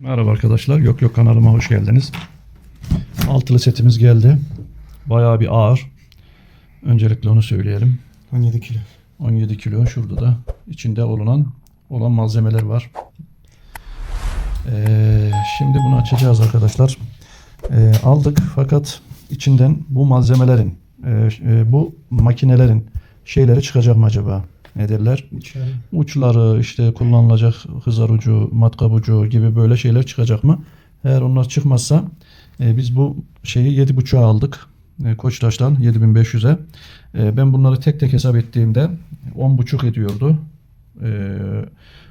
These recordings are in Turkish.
Merhaba arkadaşlar. Yok yok kanalıma hoş geldiniz. Altılı setimiz geldi. Bayağı bir ağır. Öncelikle onu söyleyelim. 17 kilo. 17 kilo şurada da içinde olunan olan malzemeler var. Ee, şimdi bunu açacağız arkadaşlar. Ee, aldık fakat içinden bu malzemelerin e, e, bu makinelerin şeyleri çıkacak mı acaba? Ne derler? İçeri. uçları işte kullanılacak hızar ucu, matkap ucu gibi böyle şeyler çıkacak mı? Eğer onlar çıkmazsa e, biz bu şeyi 7.5'a aldık. E, Koçtaş'tan 7500'e. E, ben bunları tek tek hesap ettiğimde 10.5 ediyordu. E,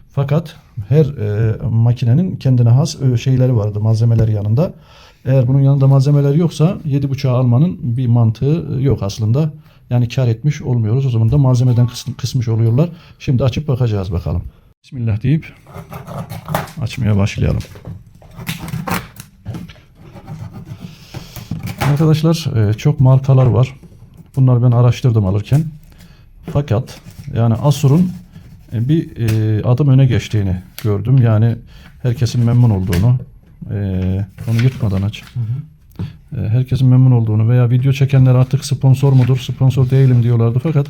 fakat her e, makinenin kendine has e, şeyleri vardı, malzemeleri yanında. Eğer bunun yanında malzemeler yoksa 7.5'a almanın bir mantığı yok aslında. Yani kar etmiş olmuyoruz. O zaman da malzemeden kıs- kısmış oluyorlar. Şimdi açıp bakacağız bakalım. Bismillah deyip açmaya başlayalım. Arkadaşlar e, çok markalar var. Bunları ben araştırdım alırken. Fakat yani Asur'un e, bir e, adım öne geçtiğini gördüm. Yani herkesin memnun olduğunu onu yırtmadan aç. E, herkesin memnun olduğunu veya video çekenler artık sponsor mudur, sponsor değilim diyorlardı fakat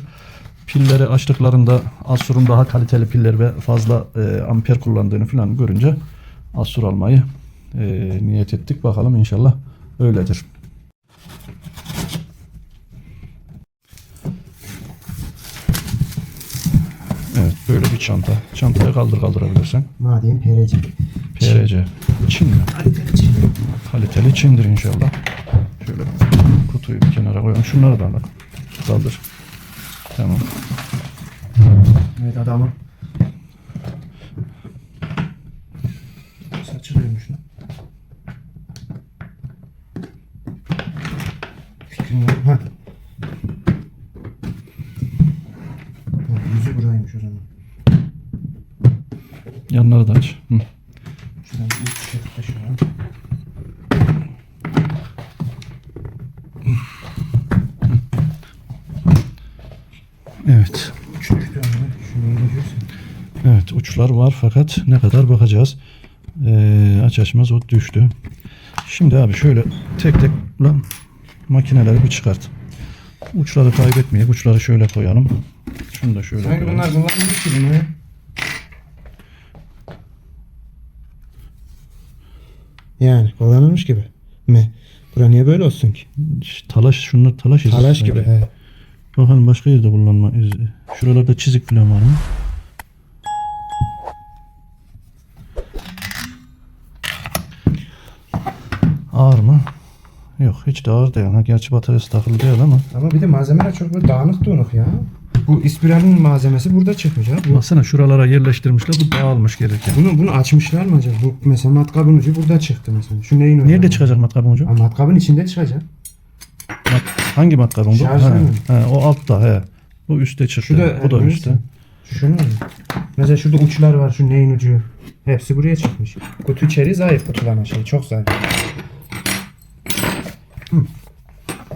pilleri açtıklarında Asur'un daha kaliteli piller ve fazla e, amper kullandığını falan görünce Asur almayı e, niyet ettik. Bakalım inşallah öyledir. Evet böyle bir çanta. Çantaya kaldır kaldırabilirsen. Madem PRC. PRC. Çin mi? Kaliteli Çin'dir inşallah. Şöyle kutuyu bir kenara koyalım. Şunları da al. Kaldır. Tamam. Evet adamı. Saçı dönmüş lan. Fikrim. Ha. Ha, Yüzü buraymış o zaman. Yanları da aç. Hı. Şuradan bir üç şekilde şu an. Evet. Üç düştü ama. Şunu iyi görüyorsun. Evet uçlar var fakat ne kadar bakacağız. Ee, aç açmaz o düştü. Şimdi abi şöyle tek tek lan makineleri bir çıkart. Uçları kaybetmeyip uçları şöyle koyalım. Şunu da şöyle Sanki koyalım. bunlar kullanılmış gibi mi? Yani kullanılmış gibi mi? Bura niye böyle olsun ki? Talaş şunlar talaş izi. Talaş gibi. He. Bakalım başka yerde kullanma izi. Şuralarda çizik falan var mı? Ağır mı? Yok hiç de ağır değil. Ha, gerçi bataryası takılı değil ama. Ama bir de malzemeler çok böyle dağınık donuk ya. Bu ispiralin malzemesi burada çıkmış ha. Bu, Baksana şuralara yerleştirmişler. Bu dağılmış gelirken. bunu, bunu açmışlar mı acaba? Bu mesela matkabın ucu burada çıktı mesela. Şu neyin ucu? Nerede çıkacak matkabın ucu? Ha, matkabın içinde çıkacak. Mat- hangi matkabın bu? Şarj Ha, mı? ha, o altta he. Bu üstte çıktı. Şu da bu da neyse. üstte. Şunu mu? Mesela şurada uçlar var. Şu neyin ucu? Hepsi buraya çıkmış. Kutu içeri zayıf kutulama şey. Çok zayıf.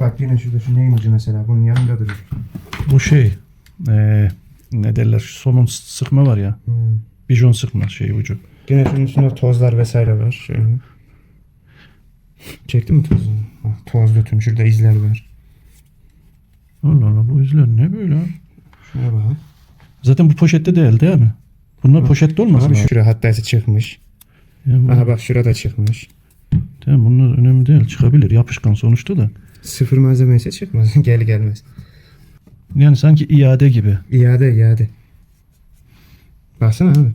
Bak yine şurada şu neyin ucu mesela. Bunun yanında duruyor. Bu şey eee ne derler şu somun sıkma var ya. Hmm. Bijon sıkma şeyi ucu. Yine şunun üstünde tozlar vesaire var. Şöyle. Çekti mi tozu? Ha, toz dötüm. Şurada izler var. Allah Allah bu izler ne böyle? Şuna bak. Zaten bu poşette değil değil mi? Bunlar poşette Abi abi? şurada hatta çıkmış. Ya bu- Aha bak şurada çıkmış. Tamam bunlar önemli değil. Çıkabilir. Yapışkan sonuçta da. Sıfır malzeme ise çıkmaz. Gel gelmez. Yani sanki iade gibi. İade iade. Baksana abi.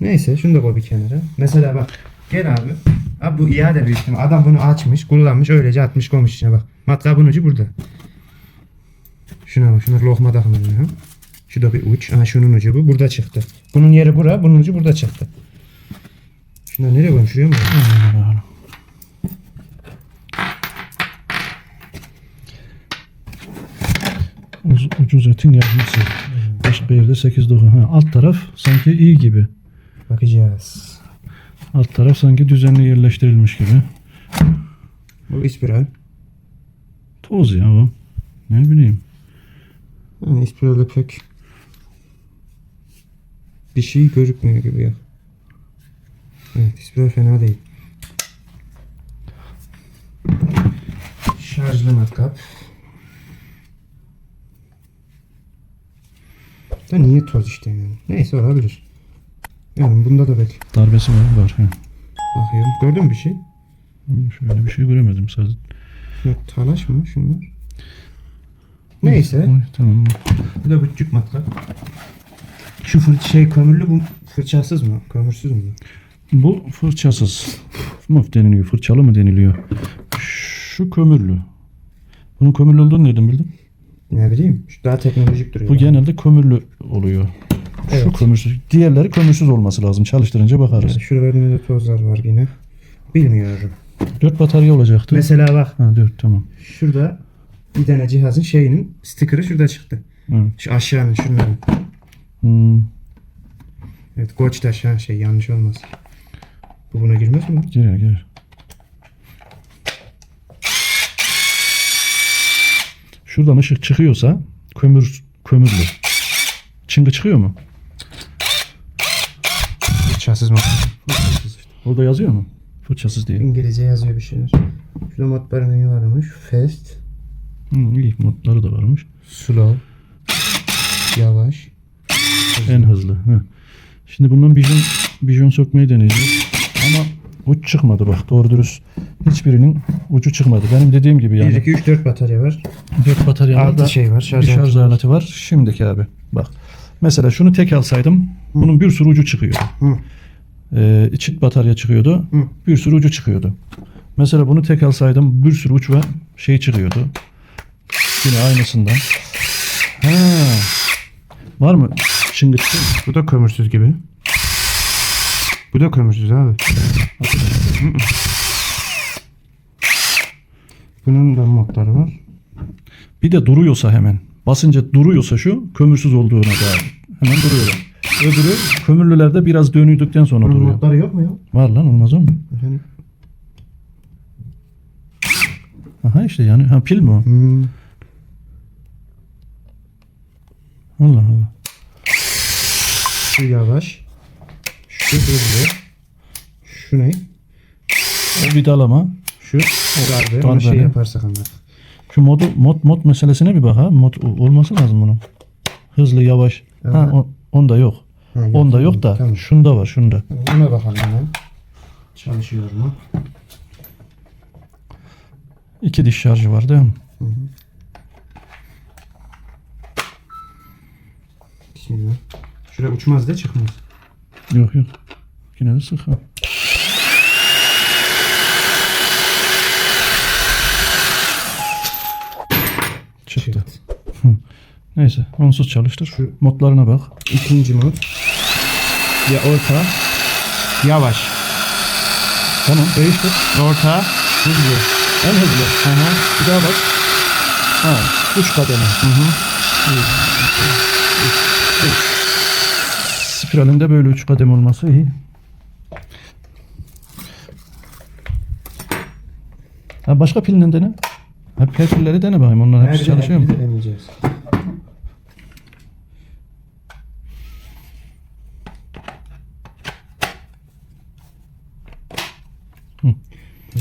Neyse şunu da koy bir kenara. Mesela bak. Gel abi. Abi bu iade büyük ihtimal. Adam bunu açmış, kullanmış, öylece atmış koymuş içine bak. Matkabın ucu burada. Şuna bak. Şuna lokma takımı. Ha. Şu da bir uç. Aha şunun ucu bu. Burada çıktı. Bunun yeri bura. Bunun ucu burada çıktı. Şunları nereye koymuş? Şuraya mı? Uz, ucuz etin yazması. Başka bir yerde 8 9. Ha, alt taraf sanki iyi gibi. Bakacağız. Alt taraf sanki düzenli yerleştirilmiş gibi. Bu ispiral. Toz ya o. Ne bileyim. Yani ispiralde pek bir şey gözükmüyor gibi ya. Evet display fena değil. Şarjlı matkap. Da niye toz işte yani. Neyse olabilir. Yani bunda da belki. Darbesi var. var. He. Bakıyorum. Gördün mü bir şey? Şöyle bir şey göremedim sadece. Şunlar talaş mı şunlar? Neyse. Oy, Tamam. Bu da küçük matkap. Şu fır şey kömürlü bu fırçasız mı? Kömürsüz mü? Bu fırçasız mı deniliyor? Fırçalı mı deniliyor? Şu kömürlü. Bunun kömürlü olduğunu nereden bildin? Ne bileyim. Şu daha teknolojik duruyor. Bu genelde kömürlü oluyor. Şu Evet. kömürsüz. Diğerleri kömürsüz olması lazım. Çalıştırınca bakarız. Yani şuralarında da tozlar var yine. Bilmiyorum. 4 batarya olacaktı. Mesela bak Ha 4 tamam. şurada bir tane cihazın şeyinin sticker'ı şurada çıktı. Hı. Şu aşağının şunların. Hmm, Evet koç aşağı şey yanlış olmaz. Bu buna girmez mi? girer girer. Şuradan ışık çıkıyorsa kömür kömürlü. Çıngı çıkıyor mu? Fırçasız mı? Fırçasız işte. Orada yazıyor mu? Fırçasız diye. İngilizce yazıyor bir şeyler. Şurada modları menü varmış. Fast, Hı, iyi modları da varmış. slow, yavaş. En hızlı. Hı. Şimdi bundan bijon, bijon sökmeyi deneyeceğiz. Uç çıkmadı bak doğru dürüst. Hiçbirinin ucu çıkmadı. Benim dediğim gibi 1, yani. 2, 3, 4 batarya var. 4 bataryalarda Altı şey var. bir Şarj, şarj aleti var. Şimdiki abi. Bak. Mesela şunu tek alsaydım bunun bir sürü ucu çıkıyordu. Hı. Ee, çift batarya çıkıyordu. Hı. Bir sürü ucu çıkıyordu. Mesela bunu tek alsaydım bir sürü uç ve şey çıkıyordu. Yine aynısından. Ha. Var mı? Şimdi çıkıyor? Bu da kömürsüz gibi. Bu da kömürsüz abi. Bunun da modları var. Bir de duruyorsa hemen. Basınca duruyorsa şu kömürsüz olduğuna dair. Hemen duruyor. Öbürü kömürlülerde biraz dönüldükten sonra Bunun duruyor. modları yok mu ya? Var lan olmaz mu? Efendim? Aha işte yani ha pil mi o? Hmm. Allah Allah. Şu yavaş. Şu hızlı. Şu ne? O vidalama. Şu darbe. darbe Onu şey yaparsak anlar. Şu modu mod mod meselesine bir bak ha. Mod olması lazım bunun. Hızlı yavaş. Ha Evet. o, onda yok. Ha, yok, Onda yok da Tamam. şunda var şunda. Ona bakalım hemen. Çalışıyor mu? İki diş şarjı var değil mi? Bismillah. Şuraya uçmaz da çıkmaz. Yok yok. Yine de sık ha. Çıktı. Çıktı. Neyse onsuz çalıştır. Şu- Modlarına bak. İkinci mod. Ya orta. Yavaş. Tamam değiştir. Orta. Hızlı. En hızlı. Hı hı. Bir daha bak. Ha, üç kademe. Spiralinde böyle üç kademe olması iyi. Ha, başka pilinden dene. Hep her pilleri dene bakayım. Onlar hepsi çalışıyor mu? Deneyeceğiz.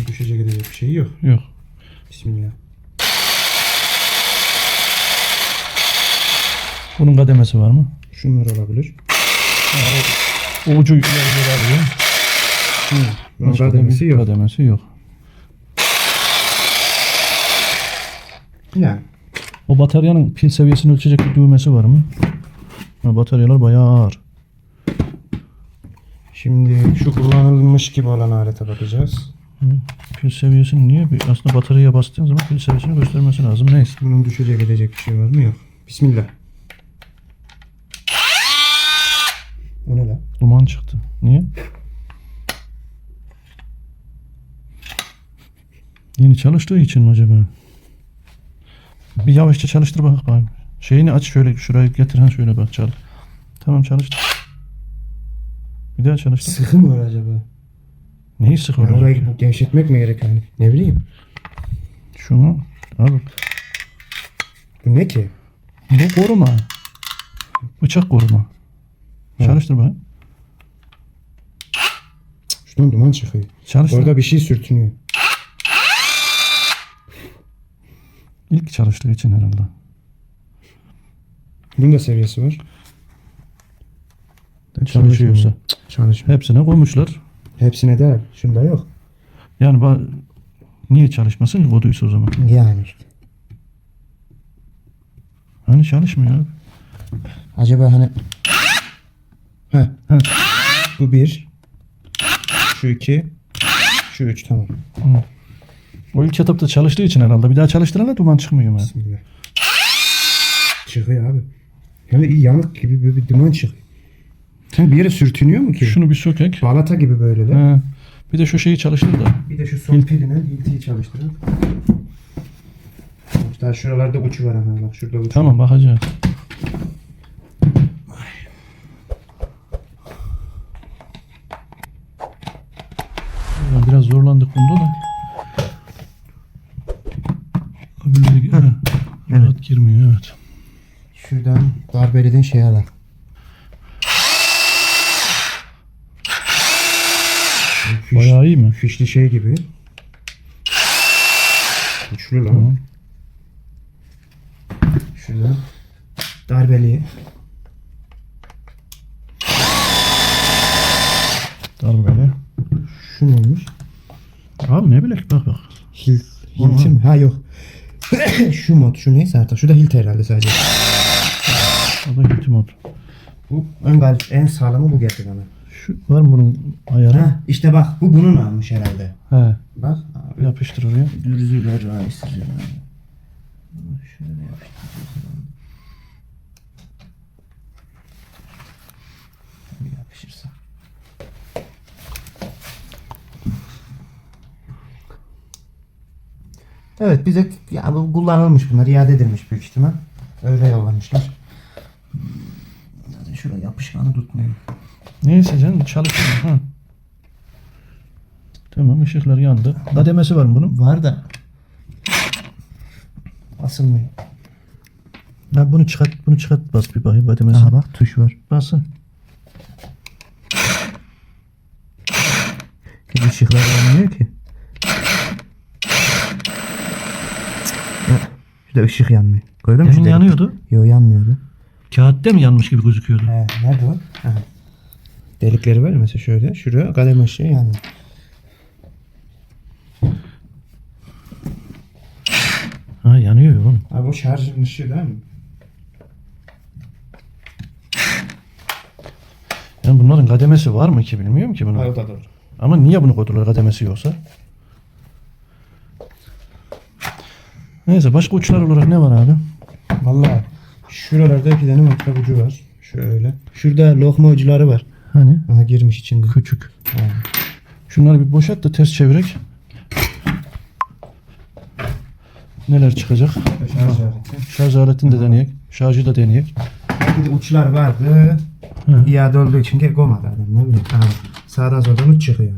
Düşecek edecek bir şey yok. Yok. Bismillah. Bunun kademesi var mı? Şunlar olabilir. O ucu yer alıyor. Hı. Başka kademesi yok. Kademesi yok. Yani. O bataryanın pil seviyesini ölçecek bir düğmesi var mı? Ha, bataryalar bayağı ağır. Şimdi şu kullanılmış gibi olan alete bakacağız. Pil seviyesini niye? Aslında bataryaya bastığın zaman pil seviyesini göstermesi lazım. Neyse. Bunun düşecek edecek bir şey var mı? Yok. Bismillah. O ne lan? Duman çıktı. Niye? Yeni çalıştığı için mi acaba? Bir yavaşça çalıştır bak bak. Şeyini aç şöyle şuraya getir ha şöyle bak çal. Tamam çalıştır. Bir daha çalıştır. Sıkı mı var acaba? Neyi sık Yani oraya? orayı bu gevşetmek mi gerek yani? Ne bileyim. Şunu al. Bu ne ki? Bu koruma. Bıçak koruma. Hı. Çalıştır bak. Şuradan duman çıkıyor. Çalıştı. Orada bir şey sürtünüyor. İlk çalıştığı için herhalde. Bunun da seviyesi var. Çalışıyorsa. Çalışmıyor. Hepsine koymuşlar. Hepsine değil. Şunda yok. Yani ba- niye çalışmasın ki koduysa o zaman? Yani işte. Hani çalışmıyor. Acaba hani Heh. Heh. Bu bir. Şu iki. Şu üç tamam. O ilk etapta çalıştığı için herhalde. Bir daha çalıştırana duman çıkmıyor mu? Bismillah. Çıkıyor abi. De iyi yanık gibi böyle bir duman çıkıyor. Sen bir yere sürtünüyor mu ki? Şunu bir sökek. Balata gibi böyle de. He. Bir de şu şeyi çalıştır da. Bir de şu son piline hiltiyi çalıştırın. Daha şuralarda uçu var hemen bak şurada uçu. Tamam bakacağız. Ya Biraz zorlandık bunda da. Öbürleri ha, rahat girmiyor evet. Şuradan darbeliden şey alalım. Fiş, Bayağı iyi mi? fişli şey gibi. Uçlu lan. Tamam. Şuradan darbeli. Darbeli. Şu neymiş? Abi ne bilek bak bak. Hil, hilti mi? Ha yok. Şu mod şu neyse artık. Şu da hilt herhalde sadece. O da iltimot. Bu ön gal en sağlamı bu geldi bana. Şu var mı bunun ayarı? Ha işte bak bu bunun almış herhalde. He. Bak abi. Yapıştır oraya. Dürzüler rahatsız. Şöyle yapıştıracağız. Bir yapışırsa. Evet bize ya bu kullanılmış bunlar iade edilmiş büyük ihtimal. Öyle yollamışlar. Zaten şuraya yapışkanı tutmayın. Neyse canım çalışıyor. Ha. Tamam ışıklar yandı. Kademesi var mı bunun? Var da asılmıyor. Ya bunu çıkart, bunu çıkart bas bir bakayım kademesi. Aha bak tuş var. Basın. Işıklar yanmıyor ki. Şurada ışık yanmıyor. Gördün mü? Demin şu delik? yanıyordu. Yok yanmıyordu. Kağıtta mı yanmış gibi gözüküyordu? He, nerede o? Ha. Delikleri var ya mesela şöyle. Şuraya kademe ışığı yanıyor. Ha yanıyor oğlum. Abi o şarjın ışığı değil mi? Yani bunların kademesi var mı ki bilmiyorum ki bunu. o da doğru. Ama niye bunu koydular kademesi yoksa? Neyse başka uçlar olarak ne var abi? Vallahi şuralarda iki tane matkap ucu var. Şöyle. Şurada lokma ucuları var. Hani? Aha girmiş içinde. Küçük. Ha. Şunları bir boşalt da ters çevirek. Neler çıkacak? Şarj aleti. Şarj aletini de deneyek. Şarjı da deneyek. Bir de uçlar vardı. Hı. İade olduğu için ki koymadı adam ne bileyim. Aha, sağdan soldan uç çıkıyor.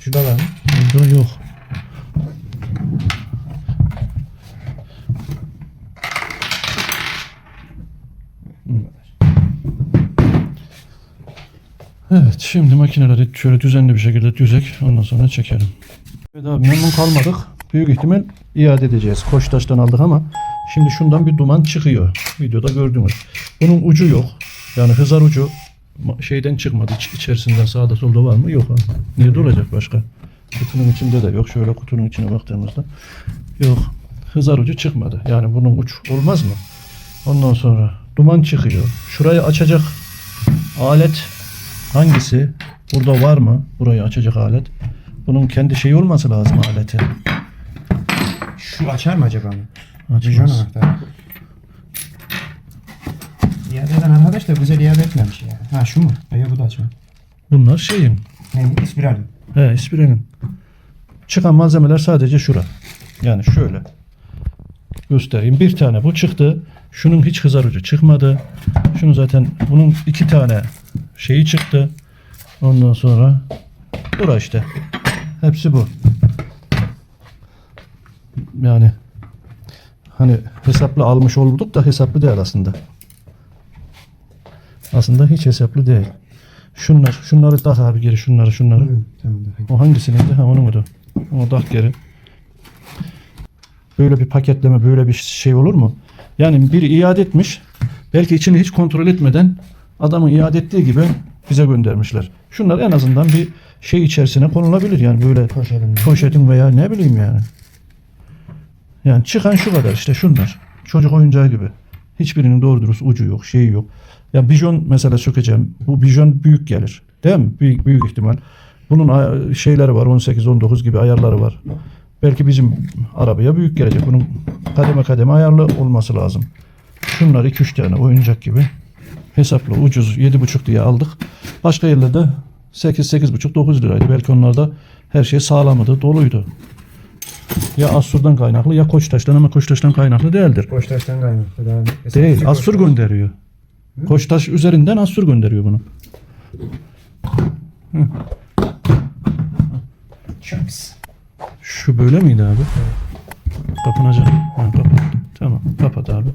Şurada var mı? Burada yok. Evet şimdi makineleri şöyle düzenli bir şekilde düzek ondan sonra çekelim. Evet abi memnun kalmadık. Büyük ihtimal iade edeceğiz. Koçtaş'tan aldık ama şimdi şundan bir duman çıkıyor. Videoda gördünüz. Bunun ucu yok. Yani hızar ucu şeyden çıkmadı. İç, içerisinden sağda solda var mı? Yok abi. Nerede olacak başka? Kutunun içinde de yok. Şöyle kutunun içine baktığımızda yok. Hızar ucu çıkmadı. Yani bunun uç olmaz mı? Ondan sonra duman çıkıyor. Şurayı açacak alet hangisi? Burada var mı? Burayı açacak alet. Bunun kendi şeyi olması lazım aleti. Şu açar mı acaba Açmaz. İade eden arkadaş da güzel iade etmemiş ya. Ha şu mu? Hayır bu da açma. Bunlar şeyin. Ne? İspiral. He, ispirenin. Çıkan malzemeler sadece şura. Yani şöyle. Göstereyim. Bir tane bu çıktı. Şunun hiç hızar ucu çıkmadı. Şunu zaten bunun iki tane şeyi çıktı. Ondan sonra bura işte. Hepsi bu. Yani hani hesaplı almış olduk da hesaplı değil aslında. Aslında hiç hesaplı değil. Şunlar. Şunları tak abi geri şunları şunları. Tamam. O hangisiydi? Ha onu muydu? O tak geri. Böyle bir paketleme böyle bir şey olur mu? Yani biri iade etmiş. Belki içini hiç kontrol etmeden adamın iade ettiği gibi bize göndermişler. Şunlar en azından bir şey içerisine konulabilir yani böyle Poşetin. poşetin veya ne bileyim yani. Yani çıkan şu kadar işte şunlar. Çocuk oyuncağı gibi. Hiçbirinin doğru dürüst ucu yok, şeyi yok. Ya bijon mesela sökeceğim. Bu bijon büyük gelir. Değil mi? Büyük, büyük ihtimal. Bunun şeyleri var. 18-19 gibi ayarları var. Belki bizim arabaya büyük gelecek. Bunun kademe kademe ayarlı olması lazım. Şunlar 2-3 tane oyuncak gibi. Hesaplı ucuz 7,5 diye aldık. Başka yerlerde 8 8,5 9 liraydı. Belki onlarda her şey sağlamdı, doluydu. Ya Assur'dan kaynaklı ya Koçtaş'tan ama Koçtaş'tan kaynaklı değildir. Koçtaş'tan kaynaklı. Daha Değil. Assur gönderiyor. Koçtaş üzerinden Assur gönderiyor bunu. Çöps. Şu böyle miydi abi? Kapanacak. Ha, kapat. Tamam. Kapat abi.